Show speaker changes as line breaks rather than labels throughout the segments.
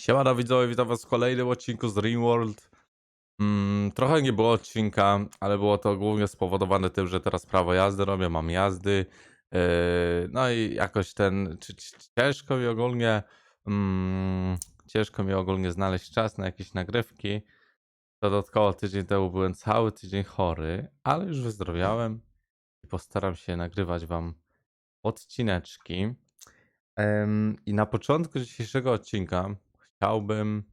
Siemano widzowie, witam was w kolejnym odcinku z Dreamworld. Mm, trochę nie było odcinka, ale było to głównie spowodowane tym, że teraz prawo jazdy robię, mam jazdy. Yy, no i jakoś ten, czy, czy, ciężko mi ogólnie, mm, ciężko mi ogólnie znaleźć czas na jakieś nagrywki. Dodatkowo tydzień temu byłem cały tydzień chory, ale już wyzdrowiałem i postaram się nagrywać wam odcineczki. I na początku dzisiejszego odcinka chciałbym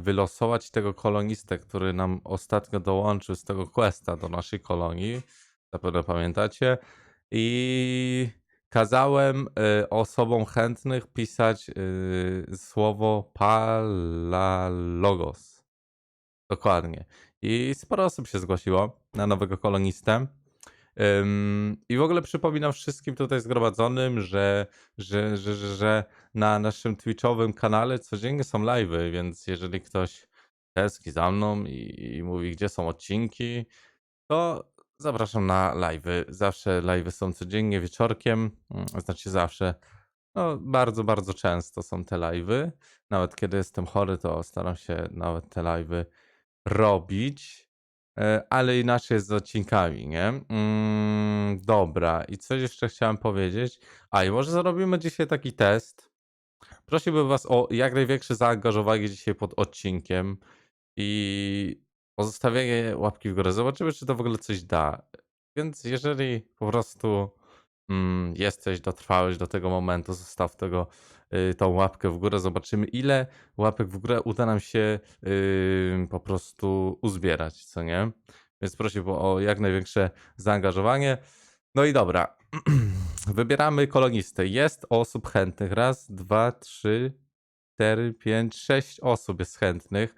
wylosować tego kolonistę, który nam ostatnio dołączył z tego questa do naszej kolonii. Zapewne pamiętacie. I kazałem y, osobom chętnych pisać y, słowo Palalogos. Dokładnie. I sporo osób się zgłosiło na nowego kolonistę. I w ogóle przypominam wszystkim tutaj zgromadzonym, że, że, że, że, że na naszym Twitchowym kanale codziennie są live'y, więc jeżeli ktoś teski za mną i, i mówi, gdzie są odcinki, to zapraszam na live'y. Zawsze live'y są codziennie wieczorkiem, mm, znaczy zawsze, no bardzo, bardzo często są te live'y. Nawet kiedy jestem chory, to staram się nawet te live'y robić. E, ale inaczej jest z odcinkami, nie? Mm, dobra, i coś jeszcze chciałem powiedzieć. A i może zrobimy dzisiaj taki test. Prosiłbym Was o jak największe zaangażowanie dzisiaj pod odcinkiem i o zostawienie łapki w górę. Zobaczymy, czy to w ogóle coś da. Więc jeżeli po prostu mm, jesteś, dotrwałeś do tego momentu, zostaw tego, tą łapkę w górę. Zobaczymy, ile łapek w górę uda nam się y, po prostu uzbierać, co nie? Więc prosiłbym o jak największe zaangażowanie. No i dobra. Wybieramy kolonistę. Jest osób chętnych. Raz, dwa, trzy, cztery, pięć, sześć osób jest chętnych.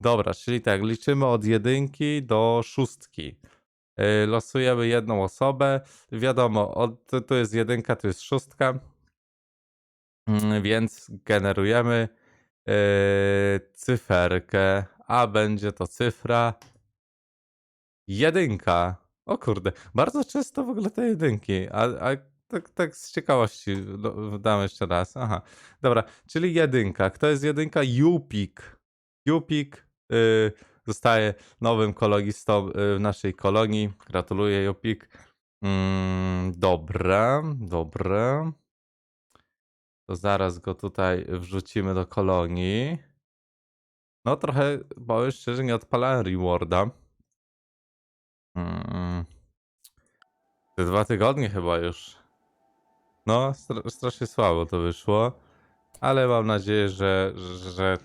Dobra, czyli tak, liczymy od jedynki do szóstki. Y, Losujemy jedną osobę. Wiadomo, od, to jest jedynka, to jest szóstka. Mm, Więc generujemy yy, cyferkę, a będzie to cyfra jedynka. O kurde, bardzo często w ogóle te jedynki, a, a tak, tak z ciekawości dam jeszcze raz. Aha, dobra, czyli jedynka. Kto jest jedynka? Jupik. Jupik yy, zostaje nowym kolonistą yy, w naszej kolonii. Gratuluję, Jupik. Mm, dobra, dobra. To zaraz go tutaj wrzucimy do kolonii. No trochę, powiem szczerze, nie odpalałem rewarda. Mm. Te dwa tygodnie chyba już. No, stra- strasznie słabo to wyszło. Ale mam nadzieję, że, że, że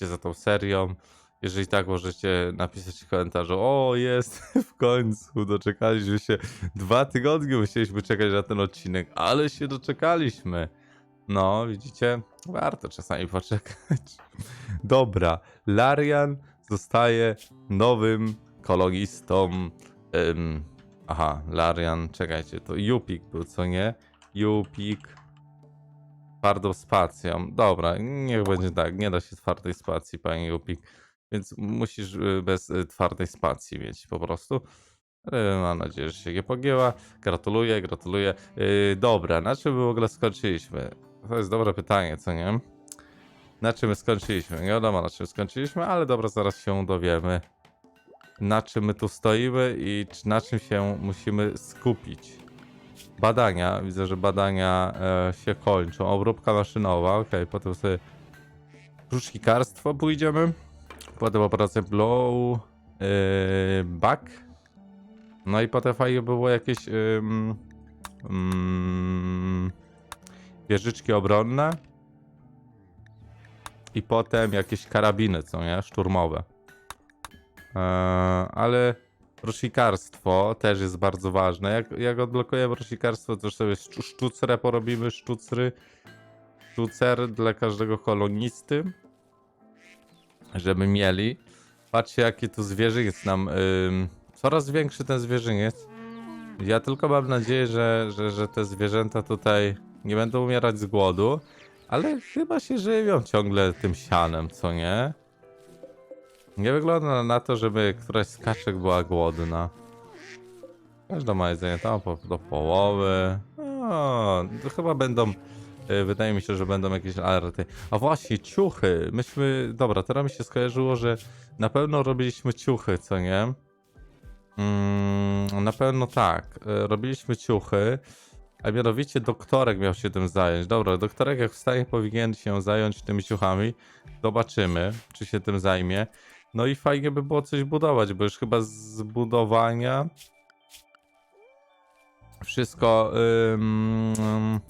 za tą serią. Jeżeli tak, możecie napisać w komentarzu. O, jest w końcu, doczekaliśmy się. Dwa tygodnie musieliśmy czekać na ten odcinek, ale się doczekaliśmy. No, widzicie? Warto czasami poczekać. Dobra, Larian zostaje nowym kolonistą. Ym, aha, Larian, czekajcie, to Jupik był, co nie? Jupik. Twardą spacją. Dobra, niech będzie tak, nie da się twardej spacji, panie Jupik. Więc musisz y, bez y, twardej spacji mieć po prostu. Mam nadzieję, że się nie pogięła. Gratuluję, gratuluję. Yy, dobra, na czym w ogóle skończyliśmy? To jest dobre pytanie, co nie? Na czym my skończyliśmy? Nie wiadomo na czym skończyliśmy, ale dobra, zaraz się dowiemy. Na czym my tu stoimy i na czym się musimy skupić. Badania, widzę, że badania e, się kończą. Obróbka maszynowa, ok, potem sobie kruszkikarstwo pójdziemy. Potem operacja blow, yy, back. No i potem fajnie by było jakieś ym, ym, wieżyczki obronne. I potem jakieś karabiny, co nie? Szturmowe. Eee, ale rosikarstwo też jest bardzo ważne. Jak, jak odblokujemy rosikarstwo, to sobie sztucrę porobimy, sztucry. Sztucer dla każdego kolonisty. Żeby mieli. Patrzcie, jaki tu zwierzyniec nam. Ym, coraz większy ten zwierzyniec. Ja tylko mam nadzieję, że, że, że te zwierzęta tutaj nie będą umierać z głodu, ale chyba się żywią ciągle tym sianem, co nie? Nie wygląda na to, żeby któraś z kaczek była głodna. Każda ma jedzenie tam po, do połowy. O, to chyba będą Y, Wydaje mi się, że będą jakieś alerty. A właśnie, ciuchy. Myśmy. Dobra, teraz mi się skojarzyło, że na pewno robiliśmy ciuchy, co nie? Mm, na pewno tak. Y, Robiliśmy ciuchy. A mianowicie doktorek miał się tym zająć. Dobra, doktorek jak wstaje powinien się zająć tymi ciuchami. Zobaczymy, czy się tym zajmie. No i fajnie by było coś budować, bo już chyba z budowania wszystko ym,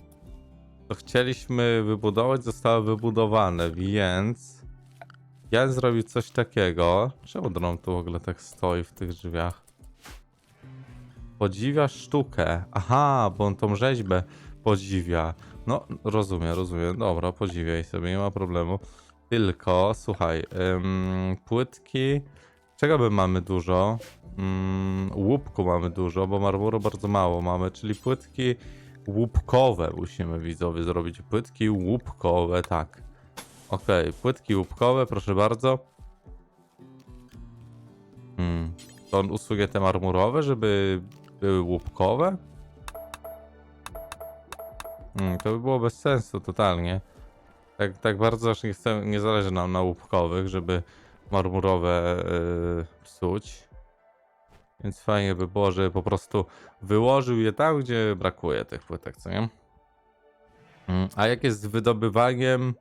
to chcieliśmy wybudować, zostało wybudowane, więc ja zrobił coś takiego. Czemu dron tu w ogóle tak stoi w tych drzwiach? Podziwia sztukę. Aha, bo on tą rzeźbę podziwia. No, rozumiem, rozumiem. Dobra, podziwiaj sobie, nie ma problemu. Tylko, słuchaj, ym, płytki. Czego my mamy dużo? Ym, łupku mamy dużo, bo marmuru bardzo mało mamy, czyli płytki łupkowe musimy widzowie zrobić. Płytki łupkowe, tak. Okej, płytki łupkowe, proszę bardzo. Hmm. To on usługuje te marmurowe, żeby były łupkowe? Hmm, to by było bez sensu totalnie. Tak, tak bardzo aż nie, chcę, nie zależy nam na łupkowych, żeby marmurowe yy, psuć. Więc fajnie by było, żeby po prostu wyłożył je tam, gdzie brakuje tych płytek, co nie? Mm, A jak jest z wydobywaniem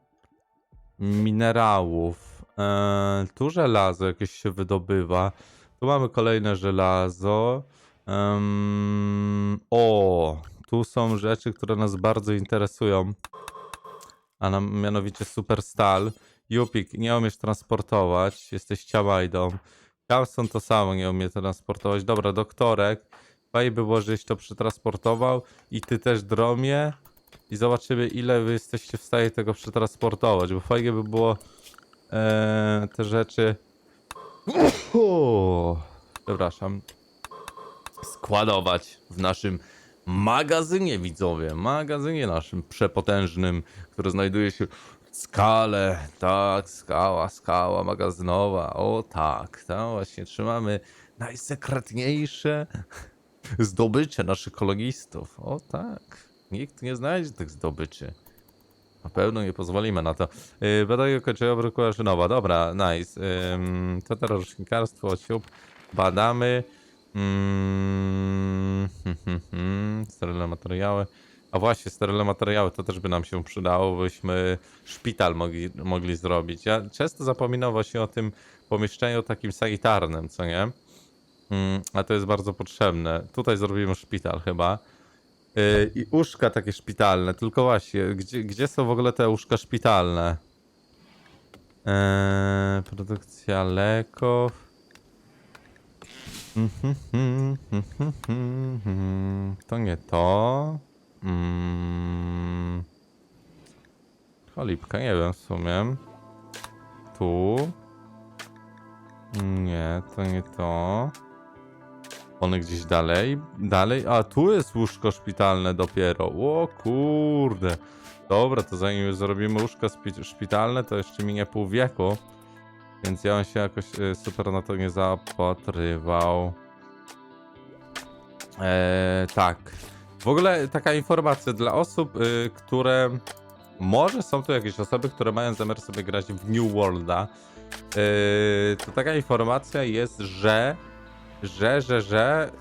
minerałów? Eee, tu żelazo jakieś się wydobywa. Tu mamy kolejne żelazo. Em, o, tu są rzeczy, które nas bardzo interesują. A nam, mianowicie superstal. Jupik, nie umiesz transportować, jesteś ciamajdą. Carlson to samo nie umie transportować. Dobra, doktorek. Fajnie by było, żeś to przetransportował i ty też dromie. I zobaczymy, ile wy jesteście w stanie tego przetransportować, bo fajnie by było e, te rzeczy. Uhu, przepraszam. Składować w naszym magazynie, widzowie. Magazynie naszym przepotężnym, który znajduje się w skale. Tak, skała, skała magazynowa. O tak, tam właśnie trzymamy najsekretniejsze zdobycze naszych kolonistów. O tak. Nikt nie znajdzie tych zdobyczy. Na pewno nie pozwolimy na to. Yy, Badanie kończenia brakuje szynowa. Dobra, nice. Ym, to teraz rocznikarstwo, siup. Badamy. Mm, sterylne materiały. A właśnie, sterylne materiały to też by nam się przydało, byśmy szpital mogli, mogli zrobić. Ja często zapominam właśnie o tym pomieszczeniu takim sanitarnym, co nie? Mm, a to jest bardzo potrzebne. Tutaj zrobimy szpital chyba. Yy, I łóżka takie szpitalne, tylko właśnie, gdzie, gdzie są w ogóle te łóżka szpitalne? Eee, produkcja leków. To nie to. Mm. Cholipka, nie wiem w sumie. Tu. Nie, to nie to. One gdzieś dalej, dalej. A tu jest łóżko szpitalne dopiero. O kurde. Dobra, to zanim zrobimy łóżko szpitalne, to jeszcze minie pół wieku. Więc ja bym się jakoś y, super na to nie zapatrywał. Eee, tak. W ogóle taka informacja dla osób, y, które. Może są tu jakieś osoby, które mają zamiar sobie grać w New Worlda. Yy, to taka informacja jest, że. Że, że, że.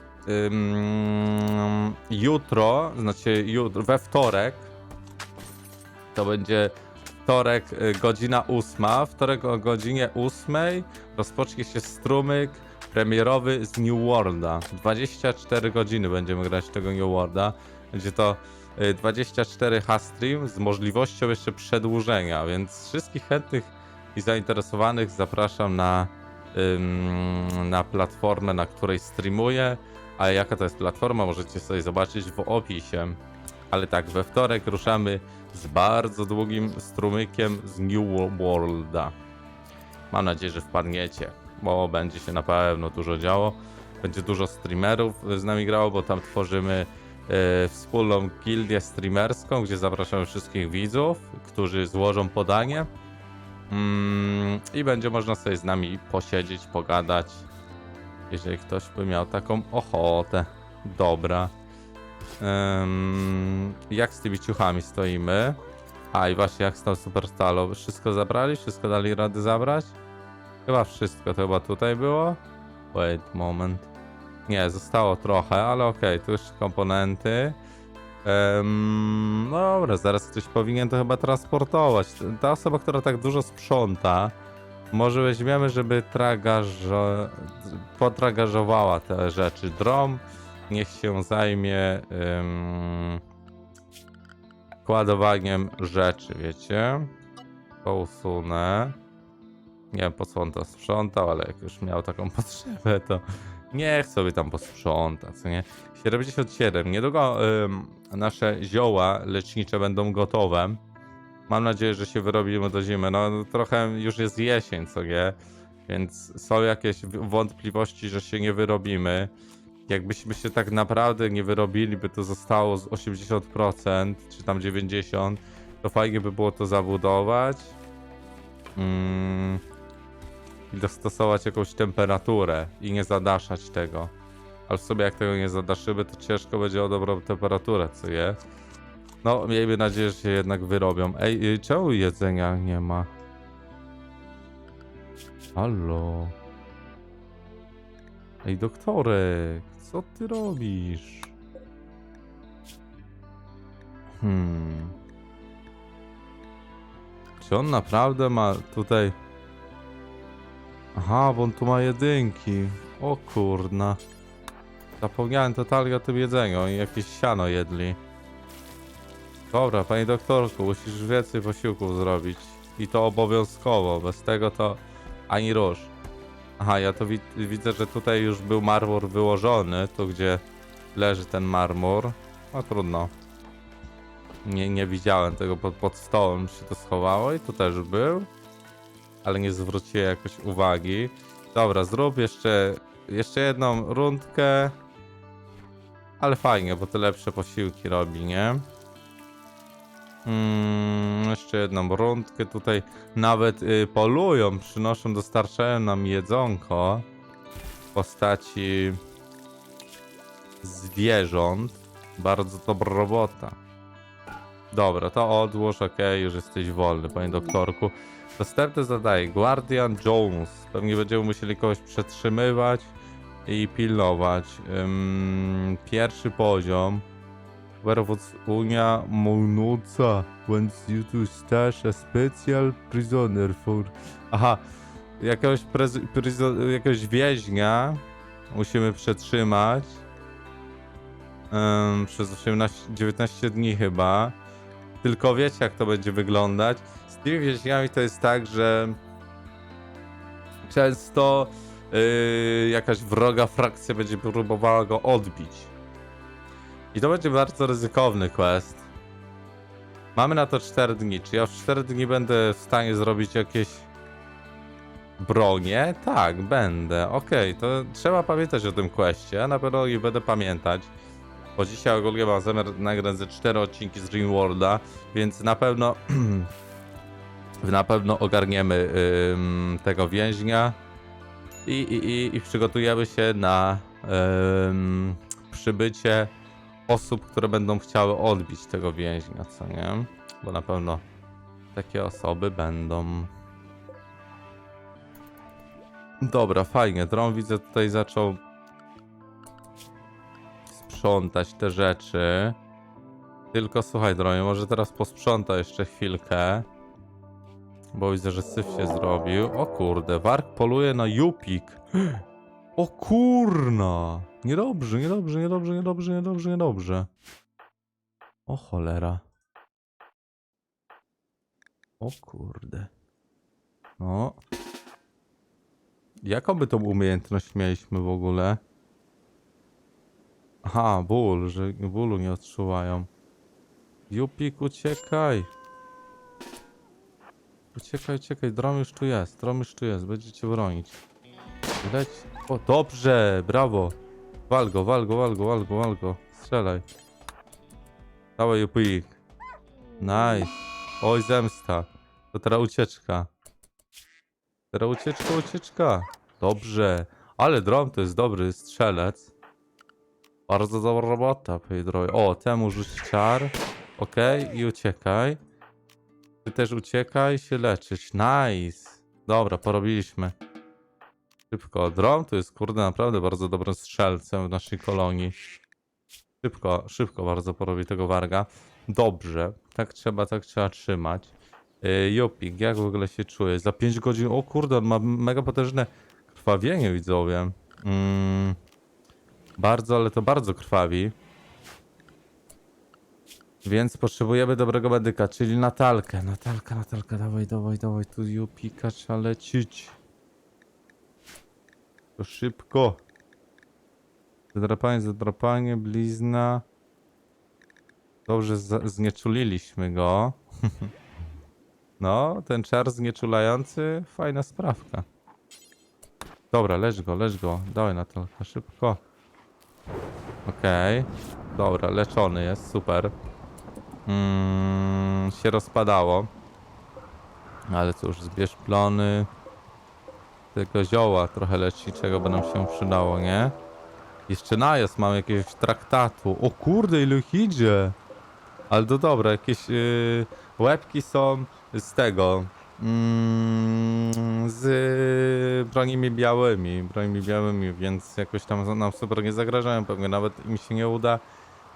ym, jutro, znaczy jutro, we wtorek. To będzie wtorek, y, godzina ósma. Wtorek o godzinie ósmej rozpocznie się strumyk premierowy z New Worlda. 24 godziny będziemy grać tego New Worlda. Będzie to y, 24 stream z możliwością jeszcze przedłużenia, więc wszystkich chętnych i zainteresowanych zapraszam na, ym, na platformę, na której streamuję. A jaka to jest platforma, możecie sobie zobaczyć w opisie. Ale tak, we wtorek ruszamy z bardzo długim strumykiem z New Worlda. Mam nadzieję, że wpadniecie, bo będzie się na pewno dużo działo. Będzie dużo streamerów z nami grało, bo tam tworzymy e, wspólną gildię streamerską, gdzie zapraszamy wszystkich widzów, którzy złożą podanie. Mm, I będzie można sobie z nami posiedzieć, pogadać, jeżeli ktoś by miał taką ochotę. Dobra. Ym, jak z tymi ciuchami stoimy? A i właśnie jak z tą superstalą? Wszystko zabrali? Wszystko dali rady zabrać? Chyba wszystko, to chyba tutaj było? Wait, moment. Nie, zostało trochę, ale okej, tu jeszcze komponenty. Em, no dobra, zaraz ktoś powinien to chyba transportować. Ta osoba, która tak dużo sprząta, może weźmiemy, żeby tragarzo... potragażowała te rzeczy. Drom niech się zajmie em, kładowaniem rzeczy, wiecie? To usunę. Nie wiem po co on to sprzątał, ale jak już miał taką potrzebę, to niech sobie tam posprząta, co nie? 77. Niedługo ym, nasze zioła lecznicze będą gotowe. Mam nadzieję, że się wyrobimy do zimy. No trochę już jest jesień, co nie? Więc są jakieś wątpliwości, że się nie wyrobimy. Jakbyśmy się tak naprawdę nie wyrobili, by to zostało z 80%, czy tam 90%, to fajnie by było to zabudować. Mm, I dostosować jakąś temperaturę i nie zadaszać tego. Ale sobie jak tego nie zadaszymy, to ciężko będzie o dobrą temperaturę, co je? No, miejmy nadzieję, że się jednak wyrobią. Ej, y, czemu jedzenia nie ma? Halo? Ej, doktorek, co ty robisz? Hmm. Czy on naprawdę ma tutaj... Aha, bo on tu ma jedynki. O kurna. Zapomniałem totalnie o tym jedzeniu. Oni jakieś siano jedli. Dobra, panie doktorku, musisz więcej posiłków zrobić. I to obowiązkowo. Bez tego to ani rusz. Aha, ja to wi widzę, że tutaj już był marmur wyłożony. Tu, gdzie leży ten marmur. No trudno. Nie, nie widziałem tego pod, pod stołem, się to schowało i tu też był. Ale nie zwróciłem jakoś uwagi. Dobra, zrób jeszcze, jeszcze jedną rundkę. Ale fajnie, bo to lepsze posiłki robi, nie? Mm, jeszcze jedną rundkę. Tutaj nawet y, polują, przynoszą, dostarczają nam jedzonko w postaci zwierząt. Bardzo dobra robota. Dobra, to odłóż, ok, już jesteś wolny, panie doktorku. Następne zadanie, Guardian Jones. Pewnie będziemy musieli kogoś przetrzymywać i pilnować. Ym, pierwszy poziom. Werewolf Unia Monuca wants you to stash a special prisoner for... Aha, jakiegoś, prezy- prizo- jakiegoś więźnia musimy przetrzymać ym, przez 18, 19 dni chyba. Tylko wiecie jak to będzie wyglądać. Z tymi więźniami to jest tak, że często yy, jakaś wroga frakcja będzie próbowała go odbić. I to będzie bardzo ryzykowny quest. Mamy na to 4 dni. Czy ja w 4 dni będę w stanie zrobić jakieś bronie? Tak, będę. Okej, to trzeba pamiętać o tym questie. Na pewno nie będę pamiętać. Bo dzisiaj ogólnie mam zamiar nagrać ze 4 odcinki z Dreamworlda, więc na pewno na pewno ogarniemy ym, tego więźnia i, i, i, i przygotujemy się na ym, przybycie osób, które będą chciały odbić tego więźnia, co nie? Bo na pewno takie osoby będą. Dobra, fajnie. Dron widzę tutaj zaczął sprzątać te rzeczy. Tylko słuchaj, Dronie, może teraz posprząta jeszcze chwilkę. Bo widzę, że syf się zrobił. O kurde, Wark poluje na Jupik. O kurna! Niedobrze, niedobrze, niedobrze, niedobrze, niedobrze, niedobrze. O cholera. O kurde. No. Jaką by tą umiejętność mieliśmy w ogóle? Aha, ból, że bólu nie odczuwają. Jupik, uciekaj. Uciekaj, uciekaj, drom już tu jest, drom już tu jest, będziecie bronić. Leć. O, dobrze, brawo. Wal go, wal go, wal go, wal go, wal go. Strzelaj. Dawaj, Jupik. Nice. Oj, zemsta. To teraz ucieczka. Teraz ucieczka, ucieczka. Dobrze. Ale drom to jest dobry strzelec. Bardzo dobra robota, Pedro. O, temu rzuć czar. Okej, i uciekaj. Ty też uciekaj, się leczyć. Nice. Dobra, porobiliśmy. Szybko. Drom to jest, kurde, naprawdę bardzo dobrym strzelcem w naszej kolonii. Szybko, szybko bardzo porobi tego warga. Dobrze. Tak trzeba, tak trzeba trzymać. Yy, Jopik, jak w ogóle się czuje? Za 5 godzin, o kurde, on ma mega potężne krwawienie, widzowie. Mm, bardzo, ale to bardzo krwawi. Więc potrzebujemy dobrego medyka, czyli Natalkę. Natalka, Natalka, dawaj, dawaj, dawaj, tu Jupika trzeba lecić. To szybko. Zadrapanie, zadrapanie, blizna. Dobrze, znieczuliliśmy go. no, ten czar znieczulający, fajna sprawka. Dobra, lecz go, lecz go. Dawaj Natalka, szybko. Okej. Dobra, leczony jest, super. Mm, się rozpadało. Ale cóż, zbierz plony. Tego zioła trochę leczniczego by nam się przydało, nie? Jeszcze najazd mam jakiegoś traktatu. O kurde, ile ich idzie! Ale to dobra, jakieś yy, łebki są z tego. Mm, z broniami białymi, broniami białymi, więc jakoś tam nam super nie zagrażają. Pewnie nawet im się nie uda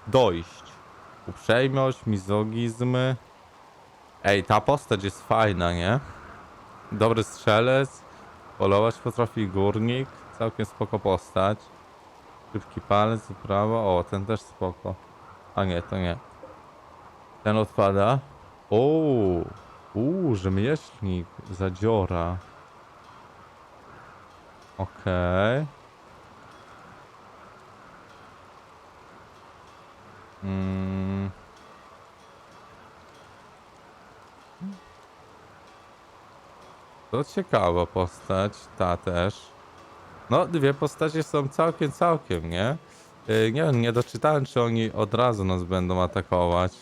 dojść. Uprzejmość, mizogizm. Ej, ta postać jest fajna, nie? Dobry strzelec. Polować potrafi górnik. Całkiem spoko postać. Szybki palec, prawo. O, ten też spoko. A nie, to nie. Ten odpada. O, uuu, rzemieślnik, zadziora. Okej. Mm. To ciekawa postać, ta też. No, dwie postacie są całkiem, całkiem, nie? Yy, nie wiem, nie doczytałem, czy oni od razu nas będą atakować.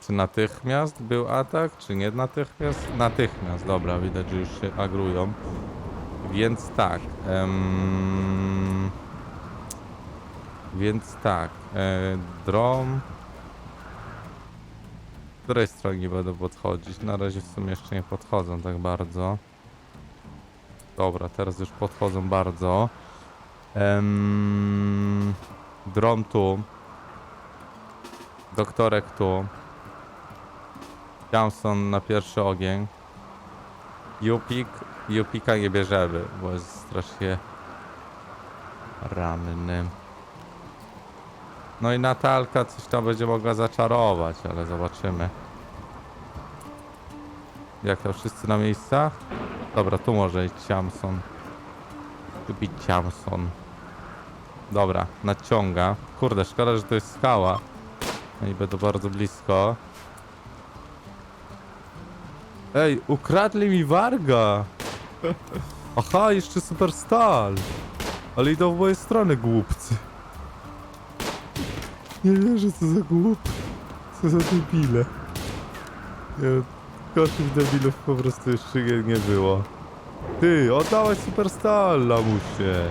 Czy natychmiast był atak, czy nie natychmiast? Natychmiast, dobra, widać, że już się agrują. Więc tak. em, Więc tak. E, drom. Której strony nie będę podchodzić? Na razie w sumie jeszcze nie podchodzą tak bardzo. Dobra, teraz już podchodzą bardzo. Em, drom tu. Doktorek tu. Johnson na pierwszy ogień. Jupik. Jupika nie bierzemy, bo jest strasznie ranny. No i Natalka coś tam będzie mogła zaczarować, ale zobaczymy. Jak to wszyscy na miejscach? Dobra, tu może iść Ciamson. Lubi Ciamson. Dobra, nadciąga. Kurde, szkoda, że to jest skała. No i będę bardzo blisko. Ej, ukradli mi Warga! Aha, jeszcze Super Stal! Ale idą w moje strony, głupcy. Nie wierzę, co za głup. Co za debile. Nie, gorszych debilów po prostu jeszcze nie, nie było. Ty, oddałeś Super Stal, lamusie.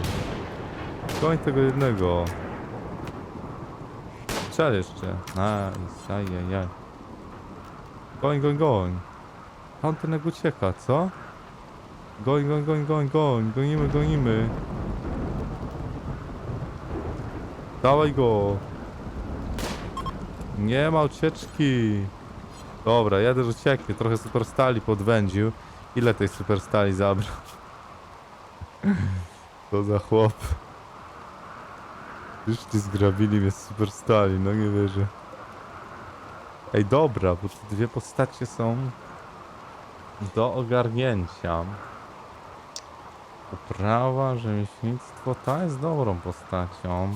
Koń tego jednego. Strzel jeszcze. Nice, ajajaj. Goń, goń, goń. Tamten ucieka, co? Goń, goń, goń, goń, goń. Gonimy, gonimy. Dawaj go. Nie ma ucieczki. Dobra, też ucieknie. Trochę superstali podwędził. Ile tej superstali zabrał? To za chłop. Już zgrabili mnie z superstali, no nie wierzę. Ej, dobra, bo te dwie postacie są do ogarnięcia. Uprawa, rzemieślnictwo, ta jest dobrą postacią.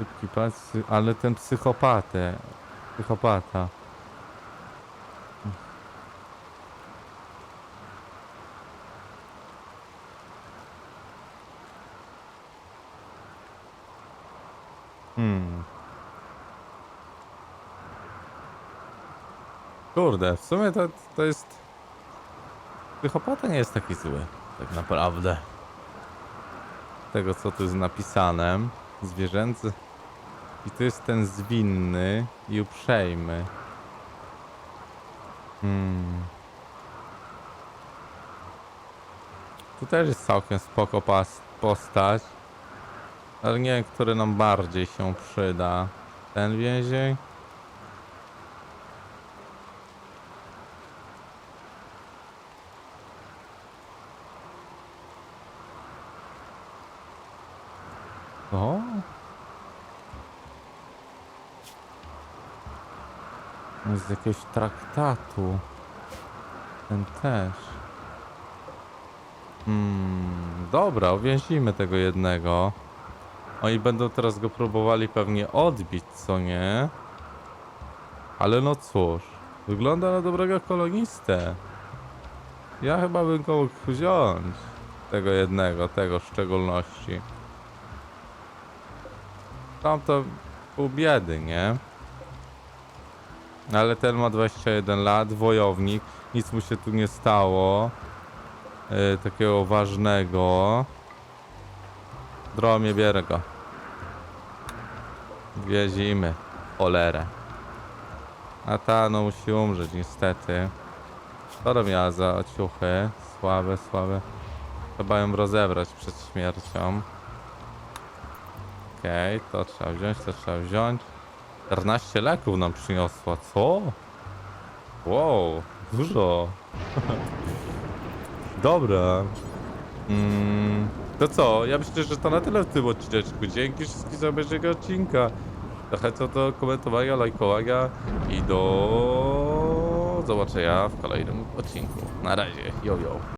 Szybki palec, ale ten psychopatę, psychopata. Hmm. Kurde, w sumie to, to jest... Psychopata nie jest taki zły, tak naprawdę. tego, co tu jest napisane. Zwierzęcy. I tu jest ten zwinny i uprzejmy. Hmm. Tu też jest całkiem spoko postać. Ale nie wiem, który nam bardziej się przyda. Ten więzień? Z jakiegoś traktatu. Ten też. Hmm, dobra, uwięzimy tego jednego. Oni będą teraz go próbowali pewnie odbić, co nie? Ale no cóż, wygląda na dobrego kolonistę. Ja chyba bym go mógł wziąć. Tego jednego, tego w szczególności. Tam to pół biedy, nie? Ale ten ma 21 lat, wojownik, nic mu się tu nie stało. Yy, takiego ważnego. Dromie bierę go. Wiezimy. Cholerę. A ta no musi umrzeć niestety. Co to miała za ciuchy? Słabe, słabe. Trzeba ją rozebrać przed śmiercią. Okej, to trzeba wziąć, to trzeba wziąć. 14 leków nam przyniosła, co? Wow, dużo. Dobra. Mm, to co? Ja myślę, że to na tyle w tym odcineczku. Dzięki wszystkim za obejrzenie odcinka. Zachęcam do komentowania, lajkowania i do zobaczenia w kolejnym odcinku. Na razie, yo.